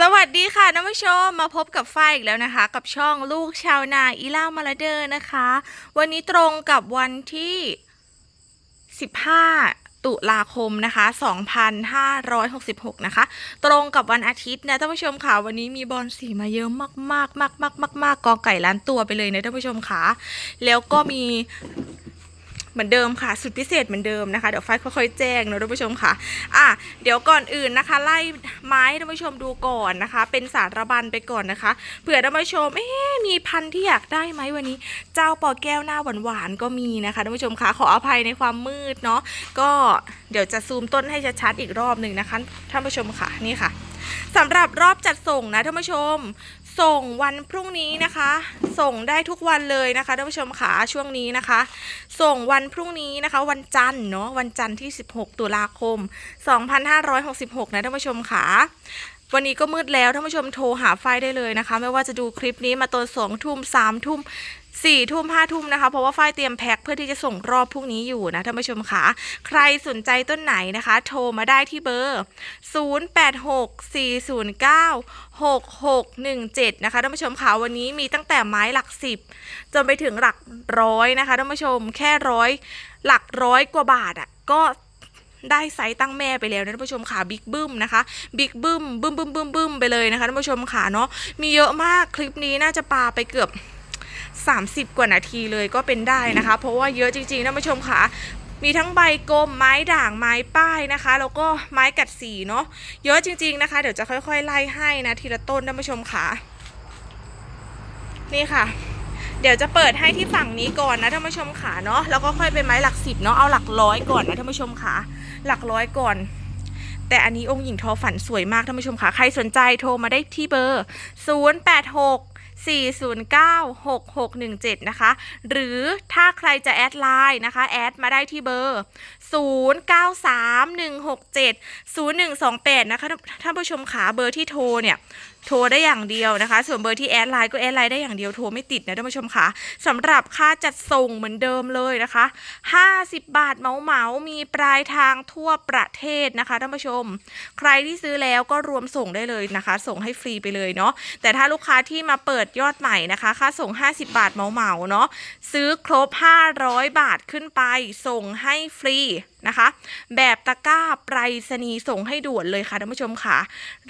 สวัสดีค่ะท่านผู้ชมมาพบกับฝ้ายอีกแล้วนะคะ กับช่องลูกชาวนาอีล่ามาลาเดอร์นะคะ วันนี้ตรงกับวันที่ 15 ตุลาคมนะคะ 2566 นะคะ ตรงกับวันอาทิตย์นะท่านผู้ชมค่ะวันนี้มีบอลสีมาเยอะมากมากมากมากมากๆกอไก่ล้านตัวไปเลยนะท่านผู้ชมค่ะแล้วก็มี เหมือนเดิมค่ะ สุดพิเศษเหมือนเดิมนะคะ เดี๋ยวไฟค่อยๆแจ้งนะท่านผู้ชมค่ะ อะ เดี๋ยวก่อนอื่นนะคะ ไล่ไม้ท่านผู้ชมดูก่อนนะคะ เป็นสารบัญไปก่อนนะคะ เผื่อท่านผู้ชม เอ๊มีพันธุ์ที่อยากได้ไหมวันนี้ เจ้าปอแก้วหน้าหวานๆก็มีนะคะท่านผู้ชมค่ะ ขออภัยในความมืดเนาะ ก็เดี๋ยวจะซูมต้นให้ชัดๆอีกรอบหนึ่งนะคะท่านผู้ชมค่ะ นี่ค่ะ สำหรับรอบจัดส่งนะท่านผู้ชม ส่งวันพรุ่งนี้นะคะ ส่งได้ทุกวันเลยนะคะท่านผู้ชมค่ะช่วงนี้นะคะ ส่งวันพรุ่งนี้นะคะ วันจันทร์เนาะวันจันทร์ที่ 16 ตุลาคม 2566 นะท่านผู้ชมค่ะวันนี้ก็มืดแล้วท่านผู้ชมโทรหาไฟได้เลยนะคะ ไม่ว่าจะดูคลิปนี้มาตอนสองทุ่มสามทุ่ม สี่ทุ่มห้าทุ่มนะคะเพราะว่าไฟเตรียมแพ็คเพื่อที่จะส่งรอบพรุ่งนี้อยู่นะท่านผู้ชมค่ะใครสนใจต้นไหนนะคะ โทรมาได้ที่เบอร์ 0864096617 นะคะท่านผู้ชมค่ะวันนี้มีตั้งแต่ไม้หลักสิบจนไปถึงหลักร้อยนะคะท่านผู้ชมแค่ร้อยหลักร้อยกว่าบาทอะ่ะก็ได้ไซส์ตั้งแม่ไปแล้วนะท่านผู้ชมค่ะบิ๊กบึ้มนะคะบิ๊กบึ้มบึ้มบึ้มบึ้มบึ้มไปเลยนะคะท่านผู้ชมค่ะเนาะมีเยอะมากคลิปนี้น่าจะปาไปเกือบ 30 กว่านาทีเลยก็เป็นได้นะคะ เพราะว่าเยอะจริงๆท่านผู้ชมค่ะมีทั้งใบกลมไม้ด่างไม้ป้ายนะคะ แล้วก็ไม้กัดสีเนาะเยอะจริง ๆนะคะ เดี๋ยวจะค่อย ๆ ไล่ให้นะทีละต้นท่านผู้ชมค่ะนี่ค่ะ เดี๋ยวจะเปิดให้ที่ฝั่งนี้ก่อนนะท่านผู้ชมค่ะเนาะแล้วก็ค่อยไปไม้หลักสิบเนาะเอาหลักร้อยก่อนนะท่านผู้ชมค่ะหลักร้อยก่อน แต่อันนี้องค์หญิงทอฝันสวยมากท่านผู้ชมค่ะใครสนใจโทรมาได้ที่เบอร์ 086 4096617 นะคะ หรือถ้าใครจะแอดไลน์นะคะ แอดมาได้ที่เบอร์ 0931670128 นะคะท่านผู้ชมขาเบอร์ที่โทรเนี่ย โทรได้อย่างเดียวนะคะ ส่วนเบอร์ที่แอดไลน์ก็แอดไลน์ได้อย่างเดียวโทรไม่ติดนะท่านผู้ชมค่ะสำหรับค่าจัดส่งเหมือนเดิมเลยนะคะ 50 บาทเหมาเหมามีปลายทางทั่วประเทศนะคะท่านผู้ชม ใครที่ซื้อแล้วก็รวมส่งได้เลยนะคะ ส่งให้ฟรีไปเลยเนาะแต่ถ้าลูกค้าที่มาเปิดยอดใหม่นะคะ ค่าส่ง 50 บาทเหมาเหมาเนาะซื้อครบ 500 บาทขึ้นไปส่งให้ฟรี นะคะ แบบตะกร้าไปรษณีย์ส่งให้ด่วนเลยค่ะท่านผู้ชมค่ะ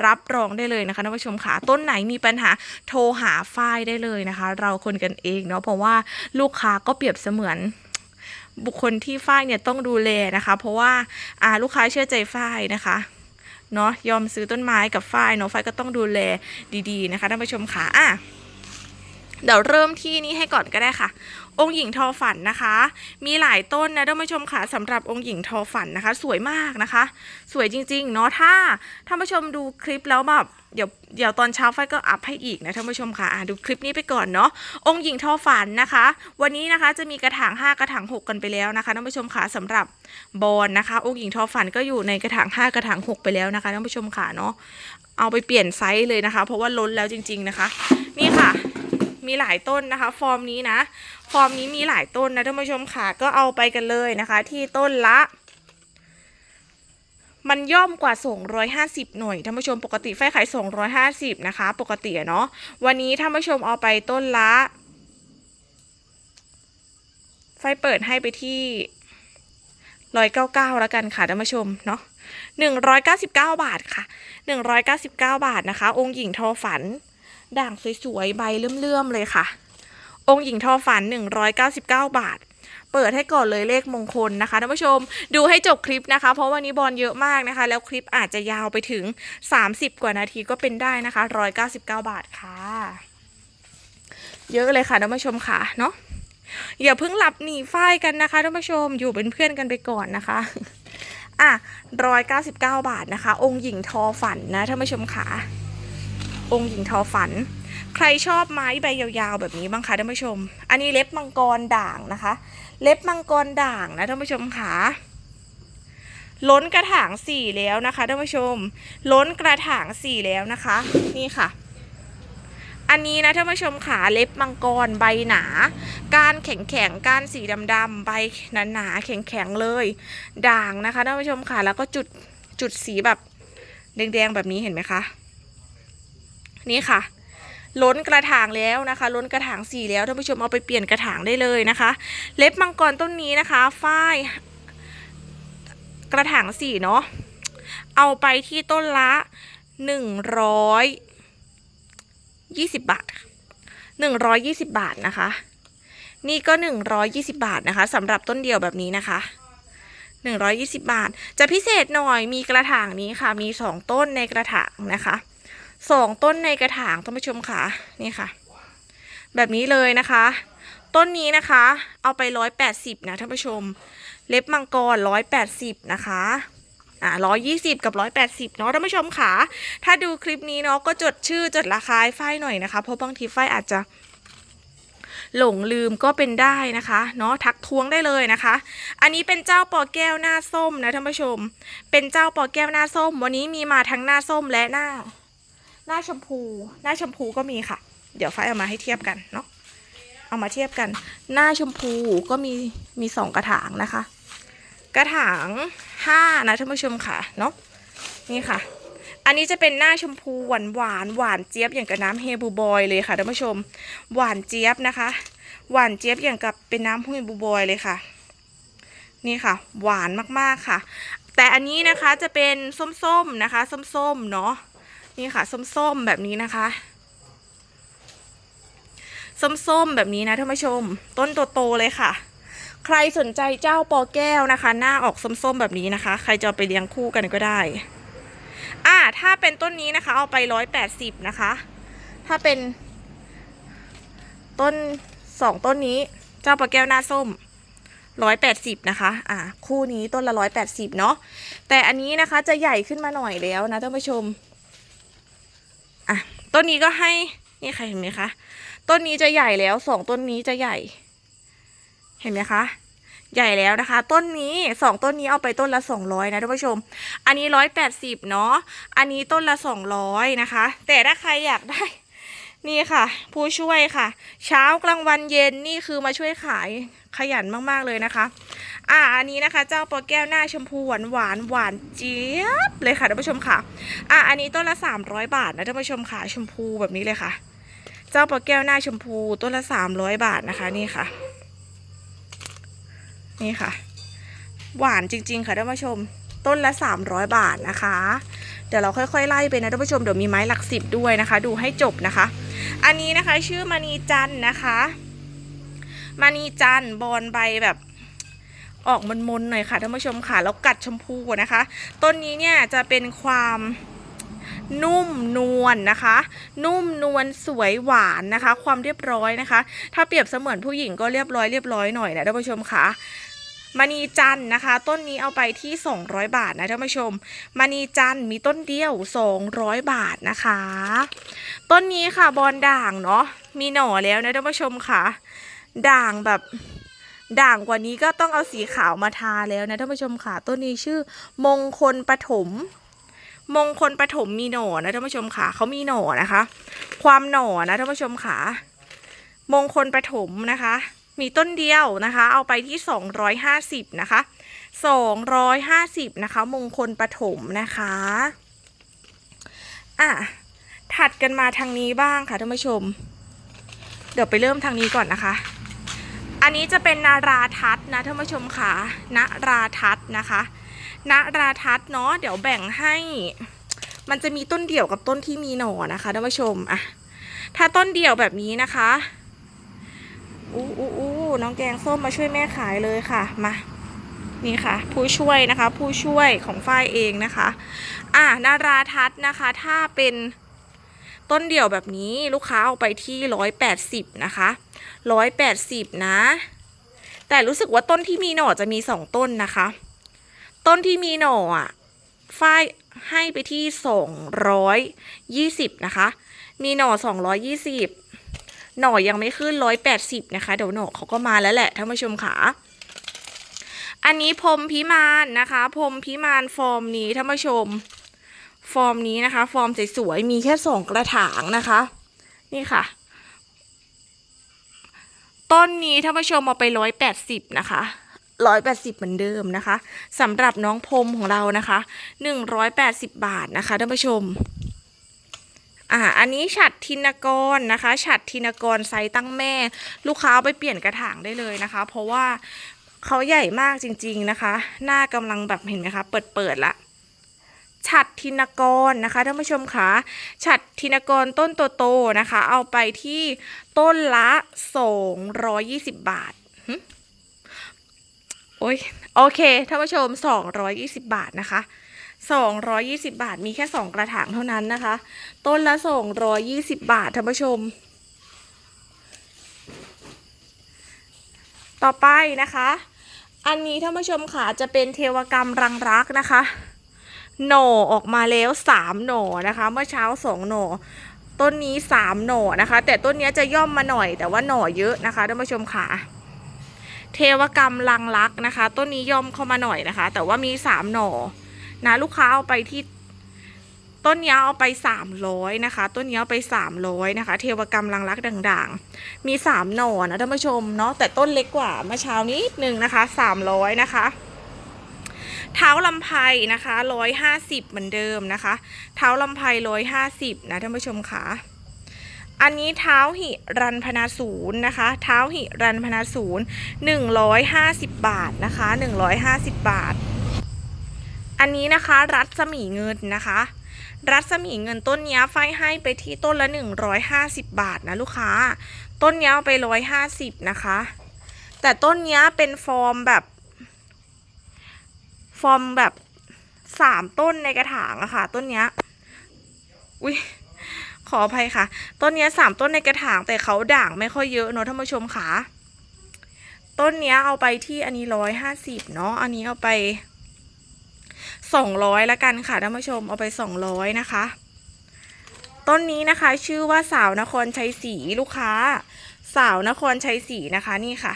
รับรองได้เลยนะคะท่านผู้ชมค่ะ ต้นไหนมีปัญหาโทรหาฝ้ายได้เลยนะคะ เราคนกันเองเนาะเพราะว่าลูกค้าก็เปรียบเสมือนบุคคลที่ฝ้ายเนี่ยต้องดูแลนะคะ เพราะว่าอ่าลูกค้าเชื่อใจฝ้ายนะคะเนาะยอมซื้อต้นไม้กับฝ้ายเนาะฝ้ายก็ต้องดูแลดีๆนะคะท่านผู้ชมค่ะอะ เดี๋ยวเริ่มที่นี่ให้ก่อนก็ได้ค่ะ องค์หญิงทอฝันนะคะ มีหลายต้นนะท่านผู้ชมค่ะสำหรับองค์หญิงทอฝันนะคะ สวยมากนะคะ สวยจริงๆเนาะถ้าท่านผู้ชมดูคลิปแล้วแบบเดี๋ยวเดี๋ยวตอนเช้าไฟก็อัพให้อีกนะท่านผู้ชมค่ะดูคลิปนี้ไปก่อนเนาะองค์หญิงทอฝันนะคะ วันนี้นะคะจะมีกระถาง 5 กระถาง 6 กันไปแล้วนะคะท่านผู้ชมค่ะสำหรับบอลนะคะ องค์หญิงทอฝันก็อยู่ในกระถาง 5 กระถาง 6 ไปแล้วนะคะท่านผู้ชมค่ะเนาะเอาไปเปลี่ยนไซส์เลยนะคะ เพราะว่าล้นแล้วจริง ๆนะคะ นี่ค่ะ มีหลายต้นนะคะ ฟอร์มนี้นะ ฟอร์มนี้มีหลายต้นนะท่านผู้ชมค่ะก็เอาไปกันเลยนะคะ ที่ต้นละ มันย่อมกว่าส่ง150 หน่วยท่านผู้ชมปกติไฟขายส่ง150 นะคะ ปกติเนาะวันนี้ท่านผู้ชมเอาไปต้นละ ไฟเปิดให้ไปที่199แล้วกันค่ะท่านผู้ชมเนาะ199บาทค่ะ199บาทนะคะ องค์หญิงทอฝัน ด่างสวยๆ ใบเลื่อมๆ เลยค่ะ องค์หญิงทอฝัน 199 บาท เปิดให้ก่อนเลยเลขมงคลนะคะท่านผู้ชมดูให้จบคลิปนะคะ เพราะวันนี้บอลเยอะมากนะคะ แล้วคลิปอาจจะยาวไปถึง 30 กว่านาทีก็เป็นได้นะคะ 199 บาทค่ะ เยอะเลยค่ะท่านผู้ชมค่ะเนาะอย่าเพิ่งหลับหนีฝ้ายกันนะคะท่านผู้ชมอยู่เป็นเพื่อนกันไปก่อนนะคะอะ199 บาทนะคะ องค์หญิงทอฝันนะท่านผู้ชมค่ะ องค์หญิงทอฝัน ใครชอบไม้ใบยาวๆแบบนี้บ้างคะท่านผู้ชม อันนี้เล็บมังกรด่างนะคะ เล็บมังกรด่างนะท่านผู้ชมค่ะล้นกระถางสี่แล้วนะคะท่านผู้ชม ล้นกระถางสี่แล้วนะคะ นี่ค่ะ อันนี้นะท่านผู้ชมขาเล็บมังกรใบหนา ก้านแข็งแข็งๆก้านสีดำๆใบหนาหนาๆแข็งแข็งๆเลย ด่างนะคะท่านผู้ชมค่ะแล้วก็จุดจุดสีแบบแดงๆแบบนี้เห็นไหมคะ นี่ค่ะ ล้นกระถางแล้วนะคะ ล้นกระถางสีแล้วท่านผู้ชมเอาไปเปลี่ยนกระถางได้เลยนะคะ เล็บมังกรต้นนี้นะคะฝ้าย กระถางสีเนาะเอาไปที่ต้นละหนึ่งร้อยยี่สิบบาทหนึ่งร้อยยี่สิบบาทนะคะ นี่ก็หนึ่งร้อยยี่สิบาทนะคะสำหรับต้นเดียวแบบนี้นะคะหนึ่งร้อยยี่สิบาท จะพิเศษหน่อยมีกระถางนี้ค่ะ มีสองต้นในกระถางนะคะ สองต้นในกระถางท่านผู้ชมค่ะนี่ค่ะ แบบนี้เลยนะคะ ต้นนี้นะคะ เอาไปร้อยแปดสิบนะท่านผู้ชม เล็บมังกรร้อยแปดสิบนะคะอ่าร้อยยี่สิบกับร้อยแปดสิบเนาะท่านผู้ชมค่ะ ถ้าดูคลิปนี้เนาะก็จดชื่อจดราคาให้ฝ้ายหน่อยนะคะ เพราะบางทีฝ้ายอาจจะหลงลืมก็เป็นได้นะคะเนาะทักท้วงได้เลยนะคะ อันนี้เป็นเจ้าปอแก้วหน้าส้มนะท่านผู้ชม เป็นเจ้าปอแก้วหน้าส้ม วันนี้มีมาทั้งหน้าส้มและหน้า หน้าชมพู หน้าชมพูก็มีค่ะ เดี๋ยวฝ้าเอามาให้เทียบกันเนาะเอามาเทียบกัน หน้าชมพูก็มีมีสองกระถางนะคะ กระถางห้านะท่านผู้ชมค่ะเนาะนี่ค่ะ อันนี้จะเป็นหน้าชมพูหวานหวานหวานเจี๊ยบอย่างกับน้ำเฮบูบอยเลยค่ะท่านผู้ชม หวานเจี๊ยบนะคะ หวานเจี๊ยบอย่างกับเป็นน้ำเฮบูบอยเลยค่ะ นี่ค่ะ หวานมากๆค่ะ แต่อันนี้นะคะจะเป็นส้มๆนะคะ ส้มๆเนาะ นี่ค่ะ ส้มๆแบบนี้นะคะ ส้มๆแบบนี้นะท่านผู้ชม ต้นโตๆเลยค่ะ ใครสนใจเจ้าปอแก้วนะคะ หน้าออกส้มๆแบบนี้นะคะ ใครจะไปเลี้ยงคู่กันก็ได้ อ่า ถ้าเป็นต้นนี้นะคะ เอาไปร้อยแปดสิบนะคะ ถ้าเป็น ต้นสองต้นนี้ เจ้าปลาแก้วหน้าส้มร้อยแปดสิบนะคะ อ่า คู่นี้ต้นละร้อยแปดสิบเนาะ แต่อันนี้นะคะจะใหญ่ขึ้นมาหน่อยแล้วนะท่านผู้ชม อะต้นนี้ก็ให้นี่ใครเห็นไหมคะต้นนี้จะใหญ่แล้วสองต้นนี้จะใหญ่ เห็นไหมคะ ใหญ่แล้วนะคะ ต้นนี้สองต้นนี้เอาไปต้นละสองร้อยนะท่านผู้ชม อันนี้ร้อยแปดสิบเนาะอันนี้ต้นละสองร้อยนะคะ แต่ถ้าใครอยากได้ นี่ค่ะ ผู้ช่วยค่ะ เช้ากลางวันเย็นนี่คือมาช่วยขายขยันมากๆเลยนะคะ อ่าอันนี้นะคะ เจ้าปอแก้วหน้าชมพูหวานหวานหวานเจี๊ยบเลยค่ะท่านผู้ชมค่ะ อ่าอันนี้ต้นละสามร้อยบาทนะท่านผู้ชมค่ะชมพูแบบนี้เลยค่ะ เจ้าปอแก้วหน้าชมพูต้นละสามร้อยบาทนะคะนี่ค่ะ นี่ค่ะ หวานจริง ๆ ค่ะท่านผู้ชม ต้นละ 300 บาทนะคะ เดี๋ยวเราค่อยๆไล่ไปนะท่านผู้ชมเดี๋ยวมีไม้หลักสิบด้วยนะคะ ดูให้จบนะคะ อันนี้นะคะชื่อมณีจันนะคะมณีจันบอลใบแบบออกมนๆหน่อยค่ะท่านผู้ชมค่ะแล้วกัดชมพูนะคะ ต้นนี้เนี่ยจะเป็นความนุ่มนวลนะคะ นุ่มนวลสวยหวานนะคะ ความเรียบร้อยนะคะ ถ้าเปรียบเสมือนผู้หญิงก็เรียบร้อยเรียบร้อยหน่อยนะท่านผู้ชมค่ะ มณีจันนะคะ ต้นนี้เอาไปที่ 200 บาทนะท่านผู้ชมมณีจันมีต้นเดียว 200 บาทนะคะ ต้นนี้ค่ะบอลด่างเนาะมีหน่อแล้วนะท่านผู้ชมค่ะ ด่างแบบด่างกว่านี้ก็ต้องเอาสีขาวมาทาแล้วนะท่านผู้ชมค่ะต้นนี้ชื่อมงคลปฐมมงคลปฐมมีหน่อนะท่านผู้ชมค่ะเขามีหน่อนะคะ ความหน่อนะท่านผู้ชมค่ะมงคลปฐมนะคะ มีต้นเดียวนะคะ เอาไปที่ 250 นะคะ 250 นะคะ มงคลปฐมนะคะ อะ ถัดกันมาทางนี้บ้างค่ะท่านผู้ชม เดี๋ยวไปเริ่มทางนี้ก่อนนะคะ อันนี้จะเป็นนาราทัศน์นะท่านผู้ชมค่ะนาราทัศน์นะคะนาราทัศน์เนาะ เดี๋ยวแบ่งให้ มันจะมีต้นเดี่ยวกับต้นที่มีหน่อนะคะท่านผู้ชม อะ ถ้าต้นเดี่ยวแบบนี้นะคะ อู้อู้อู้น้องแกงส้มมาช่วยแม่ขายเลยค่ะ มา นี่ค่ะ ผู้ช่วยนะคะ ผู้ช่วยของฝ้ายเองนะคะ อะนาราทัศน์นะคะ ถ้าเป็นต้นเดี่ยวแบบนี้ลูกค้าเอาไปที่ร้อยแปดสิบนะคะร้อยแปดสิบนะ แต่รู้สึกว่าต้นที่มีหน่อจะมีสองต้นนะคะ ต้นที่มีหน่ออะฝ้ายให้ไปที่สองร้อยยี่สิบนะคะ มีหน่อสองร้อยยี่สิบ หน่อยังไม่ขึ้นร้อยแปดสิบนะคะ เดี๋ยวหน่อเขาก็มาแล้วแหละท่านผู้ชมค่ะอันนี้พรมพิมานนะคะพรมพิมานฟอร์มนี้ท่านผู้ชม ฟอร์มนี้นะคะ ฟอร์มสวยๆมีแค่สองกระถางนะคะ นี่ค่ะ ต้นนี้ท่านผู้ชมเอาไปร้อยแปดสิบนะคะร้อยแปดสิบเหมือนเดิมนะคะสำหรับน้องพรมของเรานะคะหนึ่งร้อยแปดสิบบาทนะคะท่านผู้ชม อ่าอันนี้ฉัดทินกรนะคะ ฉัดทินกรไซส์ตั้งแม่ ลูกค้าไปเปลี่ยนกระถางได้เลยนะคะ เพราะว่าเขาใหญ่มากจริง ๆนะคะ หน้ากำลังแบบเห็นไหมคะ เปิดเปิดๆละฉัดทินกรนะคะท่านผู้ชมคะฉัดทินกรต้นโตๆนะคะ เอาไปที่ต้นละ 220 บาทโอ้ยโอเคท่านผู้ชม 220 บาทนะคะ 220 บาทมีแค่ 2 กระถางเท่านั้นนะคะ ต้นละ 220 บาทท่านผู้ชม ต่อไปนะคะ อันนี้ท่านผู้ชมค่ะจะเป็นเทวกรรมรังรักนะคะ หน่อออกมาแล้วสามหน่อนะคะ เมื่อเช้าสองหน่อต้นนี้สามหน่อนะคะ แต่ต้นนี้จะย่อมมาหน่อยแต่ว่าหน่อเยอะนะคะท่านผู้ชมค่ะเทวกรรมลังรักนะคะ ต้นนี้ย่อมเข้ามาหน่อยนะคะ แต่ว่ามีสามหน่อ นะ ลูกค้าเอาไปที่ต้นเนี้ยเอาไปสามร้อยนะคะ ต้นเนี้ยเอาไปสามร้อยนะคะ เทวกรรมลังรักด่างๆ มีสามหน่อนะท่านผู้ชมเนาะ แต่ต้นเล็กกว่าเมื่อเช้านิดนึงนะคะสามร้อยนะคะ เท้าลำไพนะคะร้อยห้าสิบเหมือนเดิมนะคะ เท้าลำไพร้อยห้าสิบนะท่านผู้ชมค่ะ อันนี้เท้าหิรันพนาศูนย์นะคะ เท้าหิรันพนาศูนย์หนึ่งร้อยห้าสิบบาทนะคะหนึ่งร้อยห้าสิบบาท อันนี้นะคะ รัศมีเงินนะคะ รัศมีเงินต้นเนี้ยไฟให้ไปที่ต้นละ 150 บาทนะลูกค้า ต้นเนี้ยเอาไป 150 นะคะ แต่ต้นเนี้ยเป็นฟอร์มแบบ ฟอร์มแบบสามต้นในกระถางอะค่ะ ต้นเนี้ยอุ้ยขออภัยค่ะ ต้นเนี้ยสามต้นในกระถางแต่เขาด่างไม่ค่อยเยอะเนอะท่านผู้ชมค่ะ ต้นเนี้ยเอาไปที่อันนี้ร้อยห้าสิบเนาะ อันนี้เอาไป สองร้อยละกันค่ะท่านผู้ชมเอาไปสองร้อยนะคะ ต้นนี้นะคะชื่อว่าสาวนครชัยศรีลูกค้า สาวนครชัยศรีนะคะนี่ค่ะ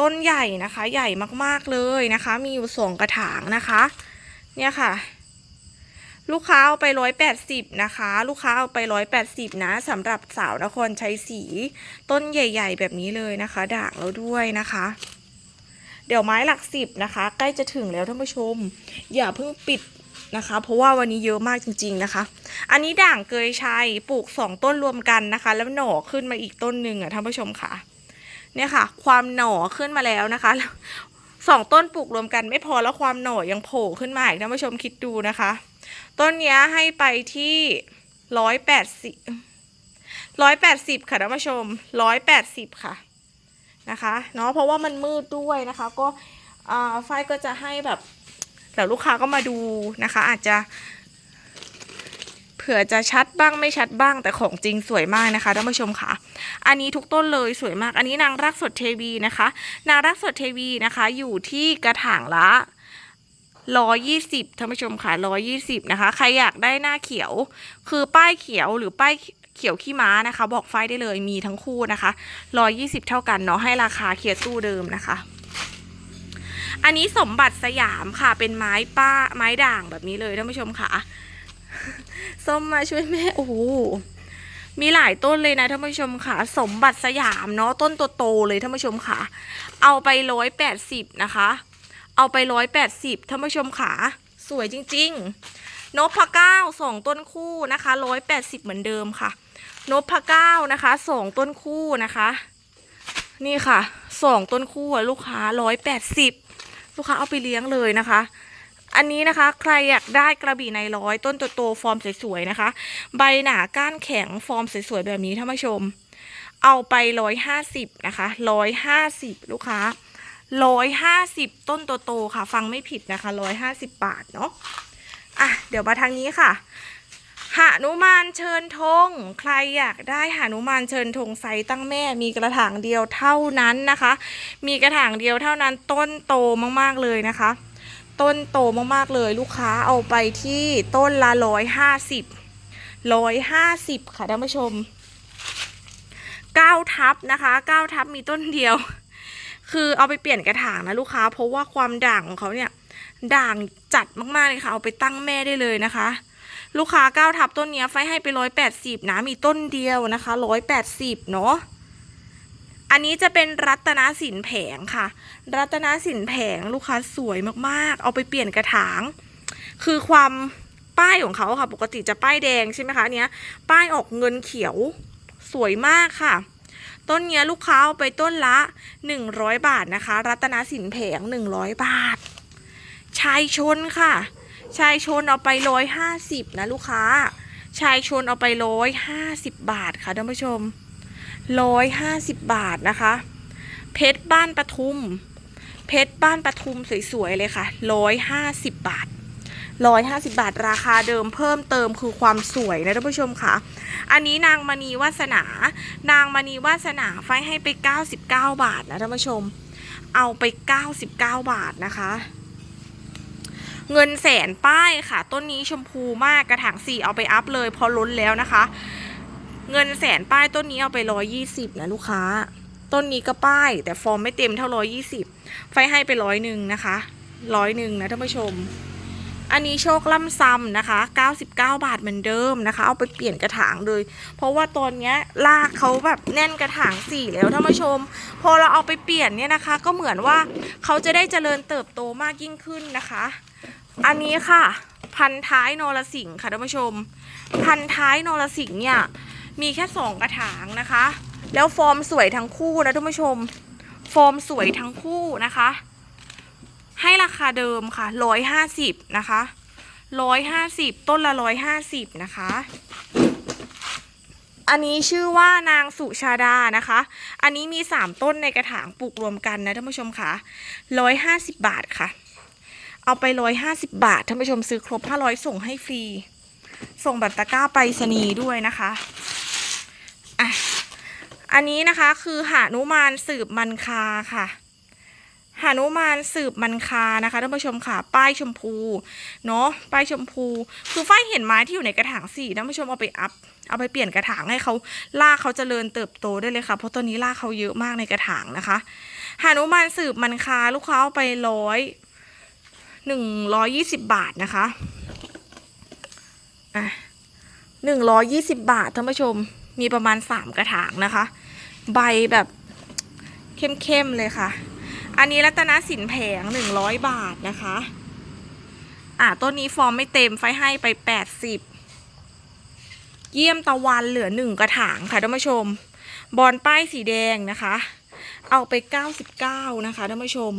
ต้นใหญ่นะคะใหญ่มากๆเลยนะคะ มีอยู่สองกระถางนะคะ เนี่ยค่ะ ลูกค้าเอาไปร้อยแปดสิบนะคะ ลูกค้าเอาไปร้อยแปดสิบนะสำหรับสาวนครชัยศรีต้นใหญ่ ๆ แบบนี้เลยนะคะ ด่างแล้วด้วยนะคะ เดี๋ยวไม้หลักสิบนะคะ ใกล้จะถึงแล้วท่านผู้ชม อย่าเพิ่งปิดนะคะ เพราะว่าวันนี้เยอะมากจริง ๆนะคะ อันนี้ด่างเกยชัยปลูกสองต้นรวมกันนะคะ แล้วหน่อขึ้นมาอีกต้นหนึ่งอะท่านผู้ชมค่ะ เนี่ยค่ะ ความหน่อขึ้นมาแล้วนะคะสองต้นปลูกรวมกันไม่พอแล้วความหน่อยังโผล่ขึ้นมาอีกท่านผู้ชมคิดดูนะคะ ต้นนี้ให้ไปที่ร้อยแปดสิบร้อยแปดสิบค่ะท่านผู้ชมร้อยแปดสิบค่ะ นะคะเนาะเพราะว่ามันมืดด้วยนะคะ ก็อ่าฝ้ายก็จะให้แบบเดี๋ยวลูกค้าก็มาดูนะคะ อาจจะ เผื่อจะชัดบ้างไม่ชัดบ้างแต่ของจริงสวยมากนะคะท่านผู้ชมค่ะ อันนี้ทุกต้นเลยสวยมาก อันนี้นางรักสดเทวีนะคะ นางรักสดเทวีนะคะ อยู่ที่กระถางละร้อยี่สิบท่านผู้ชมค่ะร้อยี่สิบนะคะ ใครอยากได้หน้าเขียว คือป้ายเขียวหรือป้าย เขียวขี้ม้านะคะ บอกไฟได้เลยมีทั้งคู่นะคะร้อยี่สิบเท่ากันเนาะให้ราคาเคียร์ตู้เดิมนะคะอันนี้สมบัติสยามค่ะเป็นไม้ป้าไม้ด่างแบบนี้เลยท่านผู้ชมค่ะ ส้มมาช่วยแม่โอ้โหมีหลายต้นเลยนะท่านผู้ชมค่ะ สมบัติสยามเนาะต้นโตๆเลยท่านผู้ชมค่ะ เอาไปร้อยแปดสิบนะคะ เอาไปร้อยแปดสิบท่านผู้ชมค่ะสวยจริง ๆ นพเก้าสองต้นคู่นะคะร้อยแปดสิบเหมือนเดิมค่ะ นพเก้านะคะสองต้นคู่นะคะ นี่ค่ะสองต้นคู่ลูกค้าร้อยแปดสิบลูกค้าเอาไปเลี้ยงเลยนะคะ อันนี้นะคะใครอยากได้กระบี่ในร้อยต้นโตๆฟอร์มสวยๆนะคะ ใบหนาก้านแข็งฟอร์มสวยๆแบบนี้ท่านผู้ชม เอาไปร้อยห้าสิบนะคะร้อยห้าสิบลูกค้าร้อยห้าสิบต้นโตๆค่ะ ฟังไม่ผิดนะคะร้อยห้าสิบบาทเนาะอะเดี๋ยวมาทางนี้ค่ะ หานุมานเชิญธงใครอยากได้หานุมานเชิญธงไซส์ตั้งแม่ มีกระถางเดียวเท่านั้นนะคะ มีกระถางเดียวเท่านั้นต้นโตมากๆเลยนะคะ ต้นโตมากๆเลยลูกค้าเอาไปที่ต้นละร้อยห้าสิบร้อยห้าสิบค่ะท่านผู้ชมเก้าทับนะคะเก้าทับมีต้นเดียว คือเอาไปเปลี่ยนกระถางนะลูกค้า เพราะว่าความด่างของเขาเนี่ยด่างจัดมากๆเลยค่ะ เอาไปตั้งแม่ได้เลยนะคะ ลูกค้าก้าวทับต้นเนี้ยไฟให้ไปร้อยแปดสิบนะมีต้นเดียวนะคะร้อยแปดสิบเนาะอันนี้จะเป็นรัตนสินแผงค่ะ รัตนสินแผงลูกค้าสวยมากๆ เอาไปเปลี่ยนกระถาง คือความป้ายของเขาค่ะ ปกติจะป้ายแดงใช่ไหมคะเนี้ย ป้ายออกเงินเขียวสวยมากค่ะ ต้นเนี้ยลูกค้าเอาไปต้นละ 100 บาทนะคะ รัตนสินแผง 100 บาทชายชนค่ะ ชายชนเอาไปร้อยห้าสิบนะลูกค้า ชายชนเอาไปร้อยห้าสิบบาทค่ะท่านผู้ชมร้อยห้าสิบบาทนะคะ เพชรบ้านปทุม เพชรบ้านปทุมสวยๆเลยค่ะร้อยห้าสิบบาทร้อยห้าสิบาทราคาเดิมเพิ่มเติมคือความสวยนะท่านผู้ชมค่ะ อันนี้นางมณีวาสนา นางมณีวาสนาไฟให้ไป 99 บาทนะท่านผู้ชม เอาไป 99 บาทนะคะ เงินแสนป้ายค่ะ ต้นนี้ชมพูมากกระถางสี่เอาไปอัพเลย พอล้นแล้วนะคะ เงินแสนป้ายต้นนี้เอาไปร้อยยี่สิบนะลูกค้า ต้นนี้ก็ป้าย แต่ฟอร์มไม่เต็มเท่าร้อยยี่สิบไฟให้ไปร้อยหนึ่งนะคะร้อยหนึ่งนะท่านผู้ชม อันนี้โชคล่ำซ้ำนะคะ 99 บาทเหมือนเดิมนะคะ เอาไปเปลี่ยนกระถางเลย เพราะว่าตอนนี้ลากเขาแบบแน่นกระถางสี่แล้วท่านผู้ชม พอเราเอาไปเปลี่ยนเนี่ยนะคะ ก็เหมือนว่าเขาจะได้เจริญเติบโตมากยิ่งขึ้นนะคะ อันนี้ค่ะ พันท้ายนรสิงห์ค่ะท่านผู้ชม พันท้ายนรสิงห์เนี่ย มีแค่สองกระถางนะคะ แล้วฟอร์มสวยทั้งคู่นะท่านผู้ชม ฟอร์มสวยทั้งคู่นะคะ ให้ราคาเดิมค่ะร้อยห้าสิบนะคะร้อยห้าสิบต้นละร้อยห้าสิบนะคะ อันนี้ชื่อว่านางสุชาดานะคะ อันนี้มีสามต้นในกระถางปลูกรวมกันนะท่านผู้ชมค่ะร้อยห้าสิบบาทค่ะ เอาไปร้อยห้าสิบบาทท่านผู้ชมซื้อครบห้าร้อยส่งให้ฟรี ส่งแบบตะกร้าไปรษณีย์ด้วยนะคะอะอันนี้นะคะคือหานุมานสืบมันคาค่ะหานุมานสืบมันคานะคะท่านผู้ชมค่ะ ป้ายชมพูเนาะป้ายชมพู คือฝ้ายเห็นไม้ที่อยู่ในกระถางสี่ท่านผู้ชมเอาไปอัพ เอาไปเปลี่ยนกระถางให้เขาลากเขาเจริญเติบโตได้เลยค่ะ เพราะตอนนี้ลากเขาเยอะมากในกระถางนะคะหานุมานสืบมันคาลูกค้าเอาไปร้อย หนึ่งร้อยยี่สิบบาทนะคะอะหนึ่งร้อยยี่สิบบาทท่านผู้ชมมีประมาณสามกระถางนะคะ ใบแบบเข้มๆเลยค่ะ อันนี้รัตนสินแผงหนึ่งร้อยบาทนะคะ อะต้นนี้ฟอร์มไม่เต็มไฟให้ไปแปดสิบเยี่ยมตะวันเหลือหนึ่งกระถางค่ะท่านผู้ชม บอลป้ายสีแดงนะคะ เอาไปเก้าสิบเก้านะคะท่านผู้ชม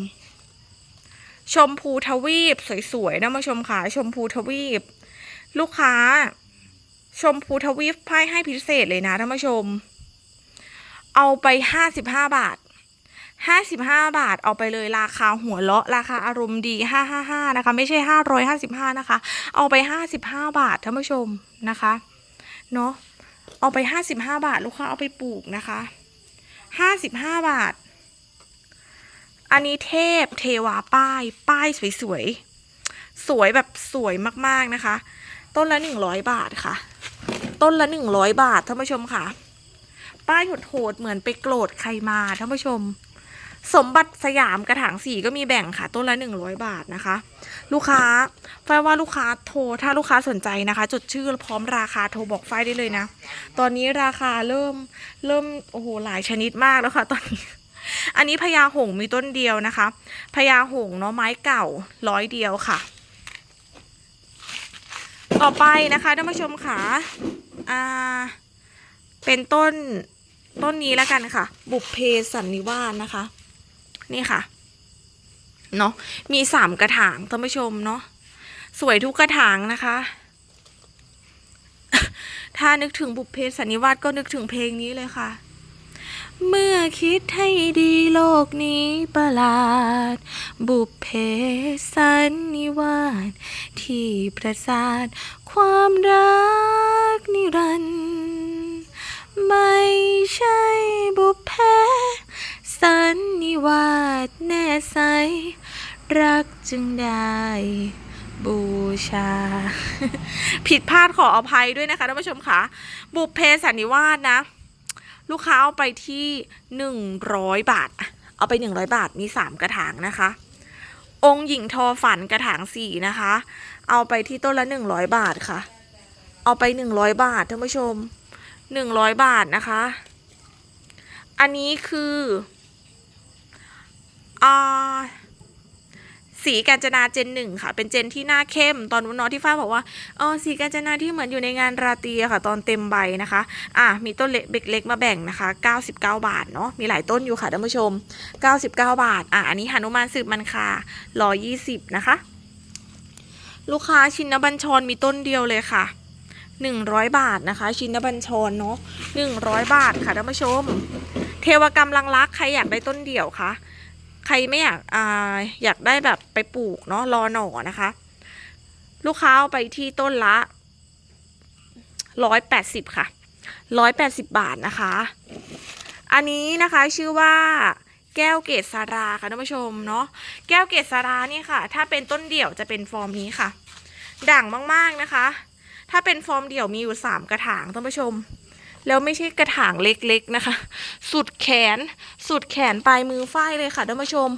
ชมพูทวีปสวยๆนผู้ชมค่ะชมพูทวีป ลูกค้า ชมพูทวีปไพ่ให้พิเศษเลยนะท่านผู้ชม เอาไปห้าสิบห้าบาทห้าสิบห้าบาทเอาไปเลยราคาหัวเลาะราคาอารมณ์ดีห้าห้าห้านะคะ ไม่ใช่ห้าร้อยห้าสิบห้านะคะ เอาไปห้าสิบห้าบาทท่านผู้ชมนะคะเนาะเอาไปห้าสิบห้าบาท ลูกค้าเอาไปปลูกนะคะห้าสิบห้าบาท อันนี้เทพเทวาป้าย ป้ายสวยๆ สวยแบบสวยมากๆนะคะ ต้นละหนึ่งร้อยบาทค่ะ ต้นละหนึ่งร้อยบาทท่านผู้ชมค่ะ ป้ายโหดๆเหมือนไปโกรธใครมาท่านผู้ชม สมบัติสยามกระถางสีก็มีแบ่งค่ะ ต้นละหนึ่งร้อยบาทนะคะ ลูกค้าฝ้ายว่าลูกค้าโทรถ้าลูกค้าสนใจนะคะ จดชื่อพร้อมราคาโทรบอกฝ้ายได้เลยนะ ตอนนี้ราคาเริ่มเริ่มโอ้โหหลายชนิดมากแล้วค่ะ ตอนนี้ อันนี้พญาหงมีต้นเดียวนะคะพญาหงเนาะไม้เก่าร้อยเดียวค่ะ ต่อไปนะคะท่านผู้ชมค่ะอ่าเป็นต้นต้นนี้แล้วกันค่ะ บุพเพสันนิวาสนะคะ นี่ค่ะเนาะมีสามกระถางท่านผู้ชมเนาะสวยทุกกระถางนะคะ ถ้านึกถึงบุพเพสันนิวาสก็นึกถึงเพลงนี้เลยค่ะ เมื่อคิดให้ดีโลกนี้ประหลาด บุพเพสันนิวาสที่ประสาท ความรักนิรันดร์ไม่ใช่บุพเพสันนิวาสแน่ใส รักจึงได้บูชา ผิดพลาดขออภัยด้วยนะคะท่านผู้ชมคะบุพเพสันนิวาสนะ ลูกค้าเอาไปที่หนึ่งร้อยบาท เอาไปหนึ่งร้อยบาทมีสามกระถางนะคะ องค์หญิงทอฝันกระถางสี่นะคะ เอาไปที่ต้นละหนึ่งร้อยบาทค่ะ เอาไปหนึ่งร้อยบาทท่านผู้ชมหนึ่งร้อยบาทนะคะ อันนี้คืออ่า สีกาญจนาเจนหนึ่งค่ะ เป็นเจนที่หน้าเข้ม ตอนนู้นน้อที่ฝ้าบอกว่าเออสีกาญจนาที่เหมือนอยู่ในงานราตรีค่ะ ตอนเต็มใบนะคะ อะมีต้นเล็กเล็กๆมาแบ่งนะคะ 99 บาทเนาะมีหลายต้นอยู่ค่ะท่านผู้ชม 99 บาท อะอันนี้หนุมานสืบมันคา120 นะคะ ลูกค้าชินบัญชรมีต้นเดียวเลยค่ะ 100 บาทนะคะ ชินบัญชรเนาะ100 บาทค่ะท่านผู้ชม เทวกรรมลังรักใครอยากได้ต้นเดี่ยวคะ ใครไม่อยากอาอยากได้แบบไปปลูกเนาะรอหน่อนะคะ ลูกค้าเอาไปที่ต้นละร้อยแปดสิบค่ะร้อยแปดสิบบาทนะคะ อันนี้นะคะชื่อว่าแก้วเกศสาราค่ะท่านผู้ชมเนาะแก้วเกศสารานี่ค่ะ ถ้าเป็นต้นเดี่ยวจะเป็นฟอร์มนี้ค่ะ ด่างมากๆนะคะ ถ้าเป็นฟอร์มเดี่ยวมีอยู่สามกระถางท่านผู้ชม แล้วไม่ใช่กระถางเล็กๆนะคะ สุดแขน สุดแขนปลายมือฝ้ายเลยค่ะท่านผู้ชม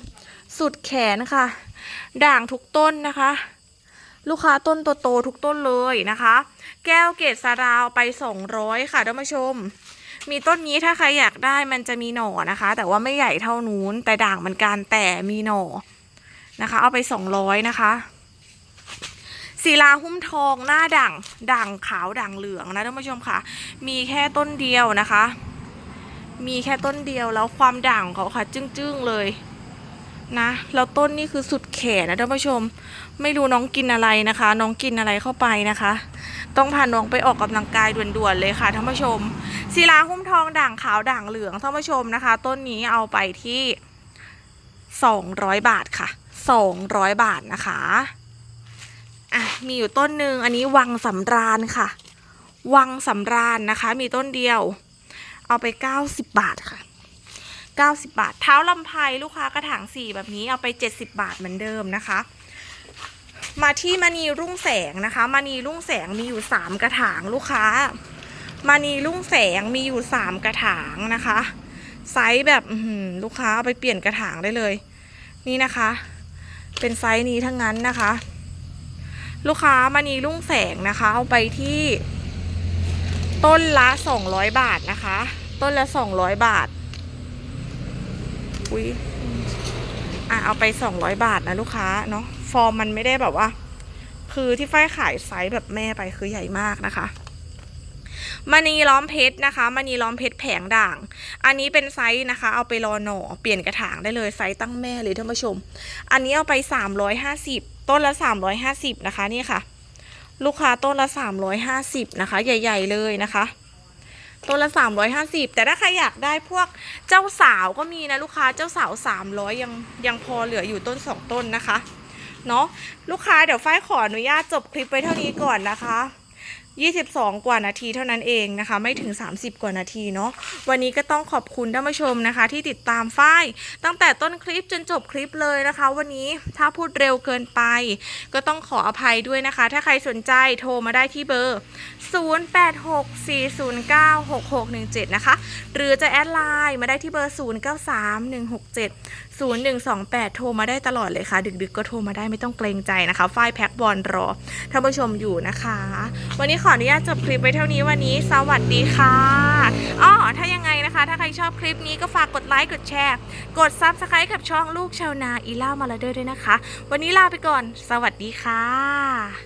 สุดแขนค่ะ ด่างทุกต้นนะคะ ลูกค้าต้นโตๆทุกต้นเลยนะคะ แก้วเกศสาราวไป 200 ค่ะท่านผู้ชม มีต้นนี้ถ้าใครอยากได้มันจะมีหน่อนะคะ แต่ว่าไม่ใหญ่เท่านู้น แต่ด่างเหมือนกันแต่มีหน่อนะคะ เอาไป 200 นะคะ ศิลาหุ้มทองหน้าด่างด่างขาวด่างเหลืองนะท่านผู้ชมค่ะ มีแค่ต้นเดียวนะคะ มีแค่ต้นเดียวแล้วความด่างของเขาค่ะจึ้งๆเลยนะแล้วต้นนี่คือสุดแขนนะท่านผู้ชม ไม่รู้น้องกินอะไรนะคะ น้องกินอะไรเข้าไปนะคะ ต้องพาน้องไปออกกำลังกายด่วนๆเลยค่ะท่านผู้ชมศิลาหุ้มทองด่างขาวด่างเหลืองท่านผู้ชมนะคะ ต้นนี้เอาไปที่ 200 บาทค่ะ 200 บาทนะคะ อะมีอยู่ต้นหนึ่งอันนี้วังสำราญค่ะ วังสำราญนะคะ มีต้นเดียว เอาไป90บาทค่ะ90บาท เท้าลำไพลูกค้ากระถางสี่แบบนี้เอาไป70บาทเหมือนเดิมนะคะ มาที่มณีรุ่งแสงนะคะมณีรุ่งแสงมีอยู่3กระถางลูกค้ามณีรุ่งแสงมีอยู่3กระถางนะคะ ไซส์แบบลูกค้าเอาไปเปลี่ยนกระถางได้เลย นี่นะคะ เป็นไซส์นี้ทั้งนั้นนะคะ ลูกค้ามณีรุ่งแสงนะคะ เอาไปที่ ต้นละ 200 บาทนะคะ ต้นละ 200 บาทอุ้ยอะเอาไป 200 บาทนะลูกค้าเนาะฟอร์มมันไม่ได้แบบว่า คือที่ฝ้ายขายไซส์แบบแม่ไปคือใหญ่มากนะคะมณีล้อมเพชรนะคะมณีล้อมเพชรแผงด่าง อันนี้เป็นไซส์นะคะ เอาไปรอหน่อเปลี่ยนกระถางได้เลยไซส์ตั้งแม่เลยท่านผู้ชม อันนี้เอาไป 350 ต้นละ 350 นะคะนี่ค่ะ ลูกค้าต้นละ 350 นะคะ ใหญ่ ๆ เลยนะคะต้นละ 350 แต่ถ้าใครอยากได้พวกเจ้าสาวก็มีนะลูกค้าเจ้าสาว 300 ยังยังพอเหลืออยู่ต้น 2 ต้นนะคะเนาะลูกค้าเดี๋ยวฝ้ายขออนุญาตจบคลิปไปเท่านี้ก่อนนะคะ 22 กว่านาทีเท่านั้นเองนะคะ ไม่ถึง 30 กว่านาทีเนาะวันนี้ก็ต้องขอบคุณท่านผู้ชมนะคะ ที่ติดตามฝ้ายตั้งแต่ต้นคลิปจนจบคลิปเลยนะคะ วันนี้ถ้าพูดเร็วเกินไป ก็ต้องขออภัยด้วยนะคะ ถ้าใครสนใจโทรมาได้ที่เบอร์ 0864096617 นะคะ หรือจะแอดไลน์มาได้ที่เบอร์ 093167 0128 โทรมาได้ตลอดเลยค่ะ ดึกๆ ก็โทรมาได้ไม่ต้องเกรงใจนะคะ ฝ้ายแพ็คบอลรอท่านผู้ชมอยู่นะคะ วันนี้ขออนุญาตจบคลิปไปเท่านี้วันนี้ สวัสดีค่ะอ้อถ้ายังไงนะคะ ถ้าใครชอบคลิปนี้ก็ฝากกดไลค์กดแชร์ กดซับสไครต์กับช่องลูกชาวนาอีล่ามาลาเดอร์ด้วยนะคะ วันนี้ลาไปก่อน สวัสดีค่ะ